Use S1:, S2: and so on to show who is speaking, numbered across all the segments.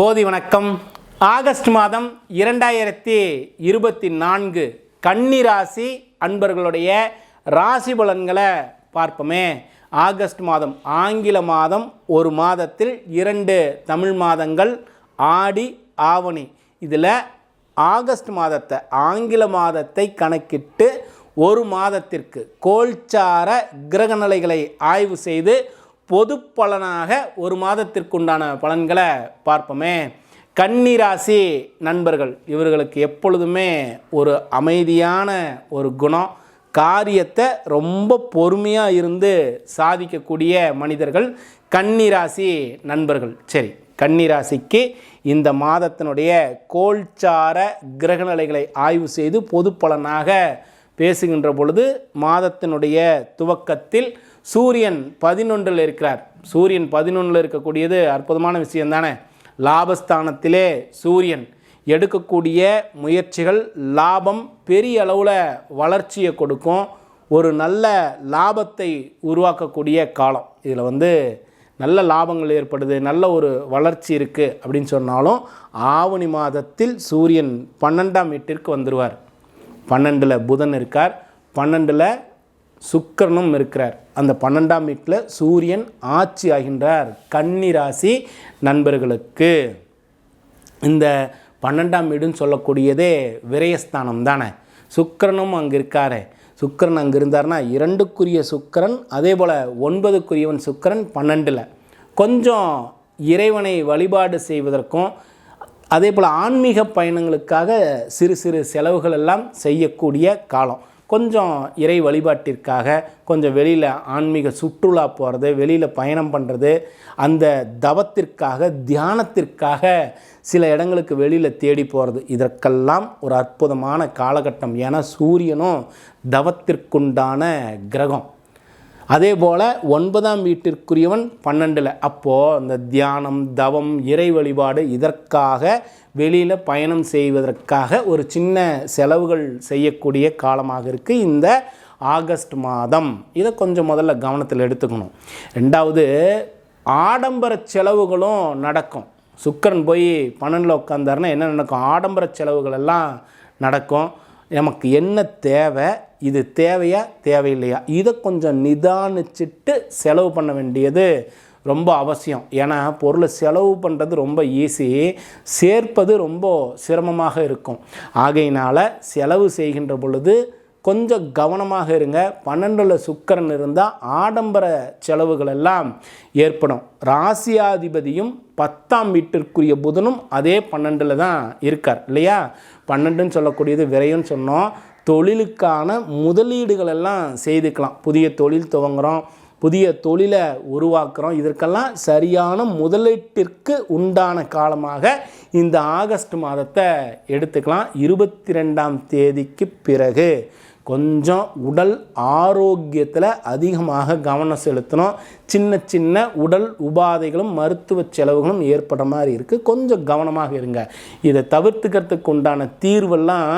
S1: போதி வணக்கம். ஆகஸ்ட் மாதம் இரண்டாயிரத்தி இருபத்தி நான்கு கன்னிராசி அன்பர்களுடைய ராசி பலன்களை பார்ப்போமே. ஆகஸ்ட் மாதம் ஆங்கில மாதம் ஒரு மாதத்தில் இரண்டு தமிழ் மாதங்கள் ஆடி ஆவணி. இதில் ஆகஸ்ட் மாதத்தை ஆங்கில மாதத்தை கணக்கிட்டு ஒரு மாதத்திற்கு கோல்சார கிரகநிலைகளை ஆய்வு செய்து பொது பலனாக ஒரு மாதத்திற்குண்டான பலன்களை பார்ப்போமே. கன்னிராசி நண்பர்கள் இவர்களுக்கு எப்பொழுதுமே ஒரு அமைதியான ஒரு குணம் காரியத்தை ரொம்ப பொறுமையாக இருந்து சாதிக்கக்கூடிய மனிதர்கள் கன்னிராசி நண்பர்கள். சரி கன்னிராசிக்கு இந்த மாதத்தினுடைய கோல்சார கிரகநிலைகளை ஆய்வு செய்து பொது பலனாக பேசுகின்ற பொழுது மாதத்தினுடைய துவக்கத்தில் சூரியன் பதினொன்றில் இருக்கிறார். சூரியன் பதினொன்றில் இருக்கக்கூடியது அற்புதமான விஷயம் தானே? லாபஸ்தானத்திலே சூரியன் எடுக்கக்கூடிய முயற்சிகள் லாபம் பெரிய அளவில் வளர்ச்சியை கொடுக்கும். ஒரு நல்ல லாபத்தை உருவாக்கக்கூடிய காலம். இதில் வந்து நல்ல லாபங்கள் ஏற்படுது நல்ல ஒரு வளர்ச்சி இருக்குது அப்படின்னு சொன்னாலும் ஆவணி மாதத்தில் சூரியன் பன்னெண்டாம் வீட்டிற்கு வந்துடுவார் பன்னெண்டில் புதன் இருக்கார். பன்னெண்டில் சுக்கிரனும் இருக்கிறார். அந்த பன்னெண்டாம் வீட்டில் சூரியன் ஆட்சி ஆகின்றார். கன்னிராசி நண்பர்களுக்கு. இந்த பன்னெண்டாம் வீடுன்னு சொல்லக்கூடியதே விரயஸ்தானம் தானே. சுக்கிரனும் அங்கே இருக்காரு. சுக்கிரன் அங்கே இருந்தார்னா இரண்டுக்குரிய சுக்கிரன் அதே போல் ஒன்பதுக்குரியவன் சுக்கிரன் பன்னெண்டில். கொஞ்சம் இறைவனை வழிபாடு செய்வதற்கும் அதே போல் ஆன்மீக பயணங்களுக்காக சிறு சிறு செலவுகள் எல்லாம் செய்யக்கூடிய காலம். கொஞ்சம் இறை வழிபாட்டிற்காக கொஞ்சம் வெளியில் ஆன்மீக சுற்றுலா போகிறது வெளியில் பயணம் பண்ணுறது அந்த தவத்திற்காக தியானத்திற்காக சில இடங்களுக்கு வெளியில் தேடி போகிறது இதற்கெல்லாம் ஒரு அற்புதமான காலகட்டம். ஏன்னா சூரியனும் தவத்திற்குண்டான கிரகம். அதே போல் ஒன்பதாம் வீட்டிற்குரியவன் பன்னெண்டில். அப்போது அந்த தியானம் தவம் இறை வழிபாடு இதற்காக வெளியில் பயணம் செய்வதற்காக ஒரு சின்ன செலவுகள் செய்யக்கூடிய காலமாக இருக்குது இந்த ஆகஸ்ட் மாதம். இதை கொஞ்சம் முதல்ல கவனத்தில் எடுத்துக்கணும். ரெண்டாவது ஆடம்பர செலவுகளும் நடக்கும். சுக்கரன் போய் பன்னெண்டில் உட்காந்தாருன்னா என்ன நடக்கும்? ஆடம்பர செலவுகள் எல்லாம் நடக்கும். நமக்கு என்ன தேவை? இது தேவையா? தேவையில்லையா? இதை கொஞ்சம் நிதானிச்சிட்டு செலவு பண்ண வேண்டியது ரொம்ப அவசியம். ஏன்னா பொருளை செலவு பண்ணுறது ரொம்ப ஈஸி சேர்ப்பது ரொம்ப சிரமமாக இருக்கும். ஆகையினால் செலவு செய்கின்ற பொழுது கொஞ்சம் கவனமாக இருங்க. பன்னெண்டில் சுக்கரன் இருந்தால் ஆடம்பர செலவுகள் எல்லாம் ஏற்படும். ராசியாதிபதியும் பத்தாம் வீட்டிற்குரிய புதனும் அதே பன்னெண்டில் தான் இருக்கார். இல்லையா? பன்னெண்டுன்னு சொல்லக்கூடியது விரையும் சொன்னோம். தொழிலுக்கான முதலீடுகள் எல்லாம் செய்துக்கலாம். புதிய தொழில் துவங்குறோம். புதிய தொழிலை உருவாக்குறோம். இதற்கெல்லாம் சரியான முதலீட்டிற்கு உண்டான காலமாக இந்த ஆகஸ்ட் மாதத்தை எடுத்துக்கலாம். இருபத்தி ரெண்டாம் தேதிக்கு பிறகு. கொஞ்சம் உடல் ஆரோக்கியத்தில் அதிகமாக கவனம் செலுத்தணும். சின்ன சின்ன உடல் உபாதைகளும் மருத்துவ செலவுகளும் ஏற்படுற மாதிரி இருக்குது கொஞ்சம் கவனமாக இருங்க. இதை தவிர்த்துக்கிறதுக்கு உண்டான தீர்வெல்லாம்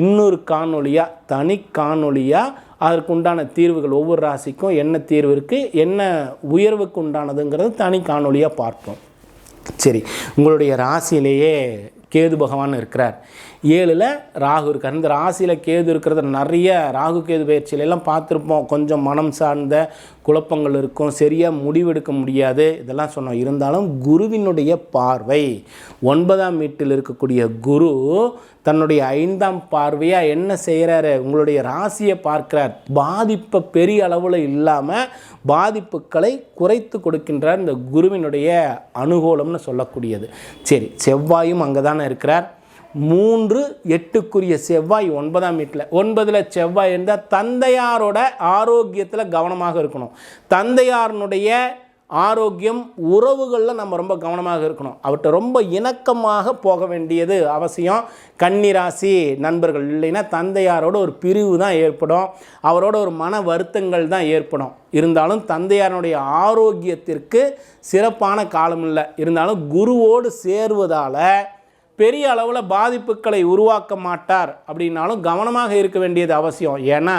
S1: இன்னொரு காணொலியாக தனி காணொலியாக அதற்கு உண்டான தீர்வுகள் ஒவ்வொரு ராசிக்கும் என்ன தீர்வு இருக்குது என்ன உயர்வுக்கு உண்டானதுங்கிறது தனி காணொலியாக பார்ப்போம். சரி உங்களுடைய ராசியிலேயே கேது பகவான் இருக்கிறார். ஏழில் ராகு இருக்கார். இந்த ராசியில் கேது இருக்கிறது நிறைய ராகு கேது பயிற்சியிலெல்லாம் பார்த்துருப்போம். கொஞ்சம் மனம் சார்ந்த குழப்பங்கள் இருக்கும். சரியாக முடிவெடுக்க முடியாது. இதெல்லாம் சொன்னோம். இருந்தாலும் குருவினுடைய பார்வை ஒன்பதாம் வீட்டில் இருக்கக்கூடிய குரு தன்னுடைய ஐந்தாம் பார்வையாக என்ன செய்கிறாரு உங்களுடைய ராசியை பார்க்கிறார். பாதிப்பை பெரிய அளவில் இல்லாமல் பாதிப்புகளை குறைத்து கொடுக்கின்றார். இந்த குருவினுடைய அனுகூலம்னு சொல்லக்கூடியது. சரி செவ்வாயும் அங்கே தானே இருக்கிறார். மூன்று எட்டுக்குரிய செவ்வாய் ஒன்பதாம் வீட்டில். ஒன்பதில் செவ்வாய் இருந்தால் தந்தையாரோட ஆரோக்கியத்தில் கவனமாக இருக்கணும். தந்தையாரனுடைய ஆரோக்கியம் உறவுகளில் நம்ம ரொம்ப கவனமாக இருக்கணும். அவர்கிட்ட ரொம்ப இணக்கமாக போக வேண்டியது அவசியம். கன்னிராசி நண்பர்கள் இல்லைன்னா தந்தையாரோட ஒரு பிரிவு தான் ஏற்படும். அவரோட ஒரு மன வருத்தங்கள் தான் ஏற்படும். இருந்தாலும் தந்தையாரனுடைய ஆரோக்கியத்திற்கு சிறப்பான காலம் இல்லை இருந்தாலும் குருவோடு சேருவதால் பெரிய அளவில் பாதிப்புகளை உருவாக்க மாட்டார் அப்படின்னாலும் கவனமாக இருக்க வேண்டியது அவசியம். ஏன்னா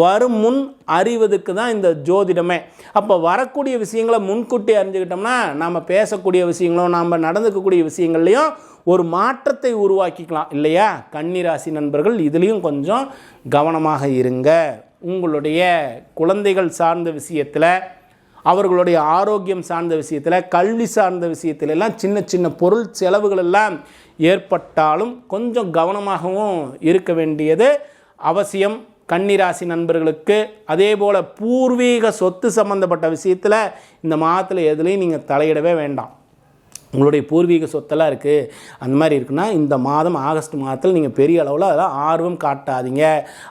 S1: வரும் முன் அறிவதுக்கு தான் இந்த ஜோதிடமே. அப்போ வரக்கூடிய விஷயங்களை முன்கூட்டி அறிஞ்சுக்கிட்டோம்னா நாம் பேசக்கூடிய விஷயங்களும் நாம் நடந்துக்கக்கூடிய விஷயங்கள்லையும் ஒரு மாற்றத்தை உருவாக்கிக்கலாம். இல்லையா? கன்னிராசி நண்பர்கள் இதுலேயும் கொஞ்சம் கவனமாக இருங்க. உங்களுடைய குழந்தைகள் சார்ந்த விஷயத்தில் அவர்களுடைய ஆரோக்கியம் சார்ந்த விஷயத்தில் கல்வி சார்ந்த விஷயத்துல எல்லாம் சின்ன சின்ன பொருள் செலவுகள் எல்லாம் ஏற்பட்டாலும் கொஞ்சம் கவனமாகவும் இருக்க வேண்டியது அவசியம். கன்னிராசி நண்பர்களுக்கு அதே போல் பூர்வீக சொத்து சம்பந்தப்பட்ட விஷயத்தில் இந்த மாதத்தில் எதுலேயும் நீங்கள் தலையிடவே வேண்டாம். உங்களுடைய பூர்வீக சொத்தெல்லாம் இருக்குது அந்த மாதிரி இருக்குன்னா இந்த மாதம் ஆகஸ்ட் மாதத்தில் நீங்கள் பெரிய அளவில் அதெல்லாம் ஆர்வம் காட்டாதீங்க.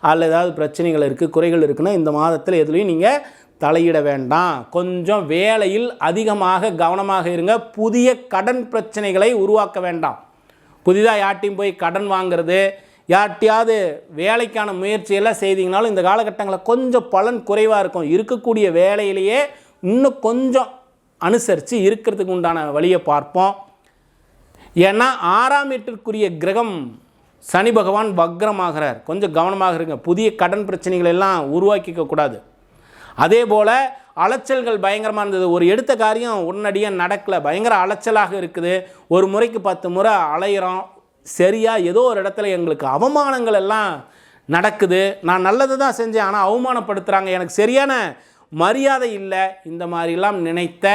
S1: அதில் ஏதாவது பிரச்சனைகள் இருக்குது குறைகள் இருக்குன்னா இந்த மாதத்தில் எதுலேயும் நீங்கள் தலையிட வேண்டாம். கொஞ்சம் வேலையில் அதிகமாக கவனமாக இருங்க. புதிய கடன் பிரச்சனைகளை உருவாக்க வேண்டாம். புதிதாக யார்ட்டையும் போய் கடன் வாங்குறது? யார்ட்டையாவது வேலைக்கான முயற்சியெல்லாம் செய்தீங்கனாலும் இந்த காலகட்டங்களில் கொஞ்சம் பலன் குறைவாக இருக்கும். இருக்கக்கூடிய வேலையிலேயே இன்னும் கொஞ்சம் அனுசரித்து இருக்கிறதுக்கு உண்டான வழியை பார்ப்போம். ஏன்னா ஆறாம் எட்டிற்குரிய கிரகம் சனி பகவான் வக்ரமாகிறார். கொஞ்சம் கவனமாக இருங்க. புதிய கடன் பிரச்சனைகள் எல்லாம் உருவாக்கிக்க கூடாது. அதே போல் அலைச்சல்கள் பயங்கரமாக இருந்தது. ஒரு எடுத்த காரியம் உடனடியாக நடக்கலை. பயங்கர அலைச்சலாக இருக்குது. ஒரு முறைக்கு பத்து முறை அலையிறோம். சரியாக ஏதோ ஒரு இடத்துல எங்களுக்கு அவமானங்கள் எல்லாம் நடக்குது. நான் நல்லது தான் செஞ்சேன். ஆனால் அவமானப்படுத்துகிறாங்க எனக்கு சரியான மரியாதை இல்லை. இந்த மாதிரிலாம் நினைத்த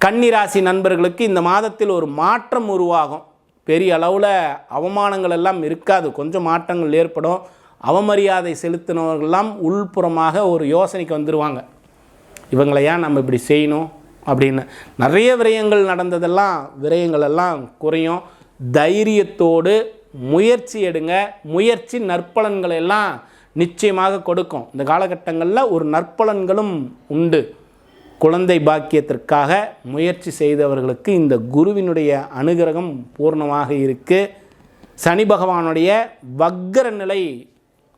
S1: கன்னிராசி நண்பர்களுக்கு இந்த மாதத்தில் ஒரு மாற்றம் உருவாகும். பெரிய அளவில் அவமானங்கள் எல்லாம் இருக்காது. கொஞ்சம் மாற்றங்கள் ஏற்படும். அவமரியாதை செலுத்தினவர்கள்லாம் உள்புறமாக ஒரு யோசனைக்கு வந்துடுவாங்க இவங்களை ஏன் நம்ம இப்படி செய்யணும் அப்படின்னு. நிறைய விரயங்கள் நடந்ததெல்லாம் விரயங்கள் எல்லாம் குறையும். தைரியத்தோடு முயற்சி எடுங்க. முயற்சி நற்பலன்களை எல்லாம் நிச்சயமாக கொடுக்கும். இந்த காலகட்டங்களில் ஒரு நற்பலன்களும் உண்டு. குழந்தை பாக்கியத்திற்காக முயற்சி செய்தவர்களுக்கு இந்த குருவினுடைய அனுகிரகம் பூர்ணமாக இருக்குது சனி பகவானுடைய வக்கர நிலை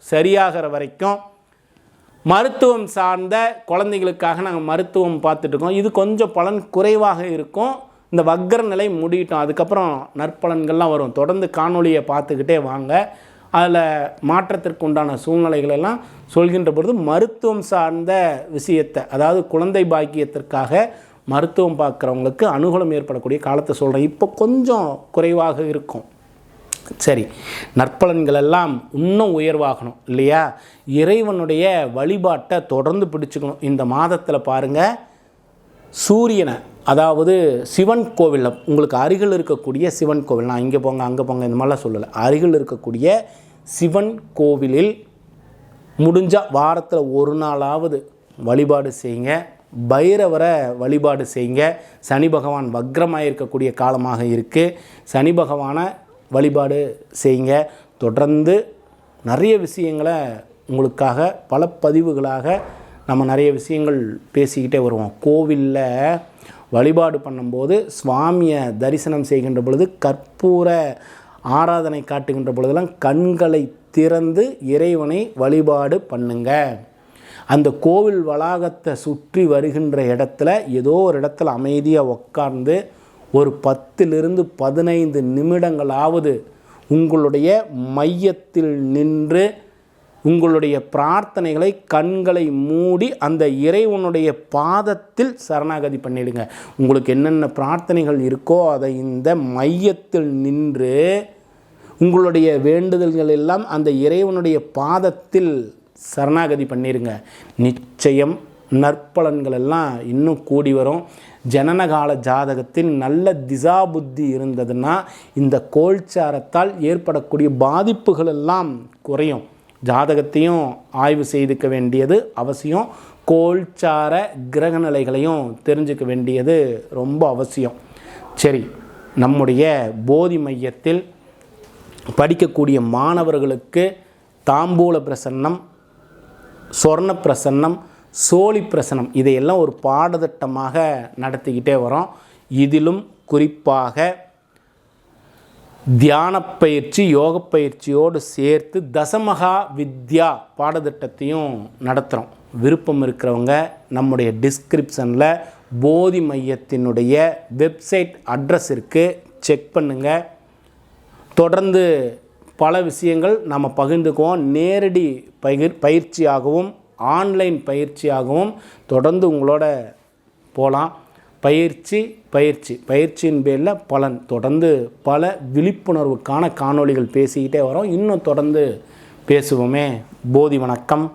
S1: சரியாகிற வரைக்கும் மருத்துவம் சார்ந்த குழந்தைகளுக்காக நாங்கள் மருத்துவம் பார்த்துட்ருக்கோம். இது கொஞ்சம் பலன் குறைவாக இருக்கும். இந்த வக்கர நிலை முடியட்டும் அதுக்கப்புறம் நற்பலன்கள்லாம் வரும். தொடர்ந்து காணொலியை பார்த்துக்கிட்டே வாங்க. அதில் மாற்றத்திற்கு உண்டான சூழ்நிலைகளெல்லாம் சொல்கின்ற பொழுது மருத்துவம் சார்ந்த விஷயத்தை அதாவது குழந்தை பாக்கியத்திற்காக மருத்துவம் பார்க்குறவங்களுக்கு அனுகூலம் ஏற்படக்கூடிய காலத்தை சொல்கிறேன் இப்போ கொஞ்சம் குறைவாக இருக்கும். சரி நற்பலன்கள் எல்லாம் இன்னும் உயர்வாகணும் இல்லையா? இறைவனுடைய வழிபாட்டை தொடர்ந்து பிடிச்சுக்கணும். இந்த மாதத்தில் பாருங்கள் சூரியனை அதாவது சிவன் கோவிலில் உங்களுக்கு அருகில் இருக்கக்கூடிய சிவன் கோவில் நான் இங்கே போங்க அங்கே போங்க இந்த மாதிரிலாம் சொல்லலை. அருகில் இருக்கக்கூடிய சிவன் கோவிலில் முடிஞ்ச வாரத்தில் ஒரு நாளாவது வழிபாடு செய்யுங்க. பைரவரை வழிபாடு செய்யுங்க. சனி பகவான் வக்ரமாக இருக்கக்கூடிய காலமாக இருக்குது சனி பகவானை வழிபாடு செய்யுங்க. தொடர்ந்து நிறைய விஷயங்களை உங்களுக்காக பல பதிவுகளாக நம்ம நிறைய விஷயங்கள் பேசிக்கிட்டே வருவோம். கோவிலில் வழிபாடு பண்ணும்போது சுவாமியை தரிசனம் செய்கின்ற பொழுது கற்பூர ஆராதனை காட்டுகின்ற பொழுதெல்லாம் கண்களை திறந்து இறைவனை வழிபாடு பண்ணுங்க. அந்த கோவில் வளாகத்தை சுற்றி வருகின்ற இடத்துல ஏதோ ஒரு இடத்துல அமைதியாக உட்கார்ந்து ஒரு பத்திலிருந்து பதினைந்து நிமிடங்களாவது உங்களுடைய மையத்தில் நின்று உங்களுடைய பிரார்த்தனைகளை கண்களை மூடி அந்த இறைவனுடைய பாதத்தில் சரணாகதி பண்ணிடுங்க. உங்களுக்கு என்னென்ன பிரார்த்தனைகள் இருக்கோ அதை இந்த மையத்தில் நின்று உங்களுடைய வேண்டுதல்கள் எல்லாம் அந்த இறைவனுடைய பாதத்தில் சரணாகதி பண்ணிடுங்க. நிச்சயம் நற்பலன்கள் எல்லாம் இன்னும் கூடி வரும். ஜனனகால ஜாதகத்தில் நல்ல திசா புத்தி இருந்ததுன்னா இந்த கோல்சாரத்தால் ஏற்படக்கூடிய பாதிப்புகள் எல்லாம் குறையும். ஜாதகத்தையும் ஆய்வு செய்துக்க வேண்டியது அவசியம். கோல்சார கிரக நிலைகளையும் தெரிஞ்சுக்க வேண்டியது ரொம்ப அவசியம். சரி நம்முடைய போதி மையத்தில் படிக்கக்கூடிய மாணவர்களுக்கு தாம்பூல பிரசன்னம் சொர்ண பிரசன்னம் சோழி பிரசனம் இதையெல்லாம் ஒரு பாடத்திட்டமாக நடத்திக்கிட்டே வரோம். இதிலும் குறிப்பாக தியான பயிற்சி யோக பயிற்சியோடு சேர்த்து தசமகா வித்யா பாடத்திட்டத்தையும் நடத்துகிறோம் விருப்பம் இருக்கிறவங்க நம்முடைய டிஸ்கிரிப்ஷனில் போதி மையத்தினுடைய வெப்சைட் அட்ரஸ் இருக்குது செக் பண்ணுங்கள் தொடர்ந்து பல விஷயங்கள் நம்ம பகிர்ந்துக்குவோம். நேரடி பயிர் பயிற்சியாகவும் ஆன்லைன் பயிற்சியாகவும் தொடர்ந்து உங்களோட போகலாம் பயிற்சி பயிற்சி. பயிற்சியின் பேரில் பலன். தொடர்ந்து பல விழிப்புணர்வுக்கான காணொளிகள் பேசிக்கிட்டே வரோம். இன்னும் தொடர்ந்து பேசுவோமே. போதி வணக்கம்.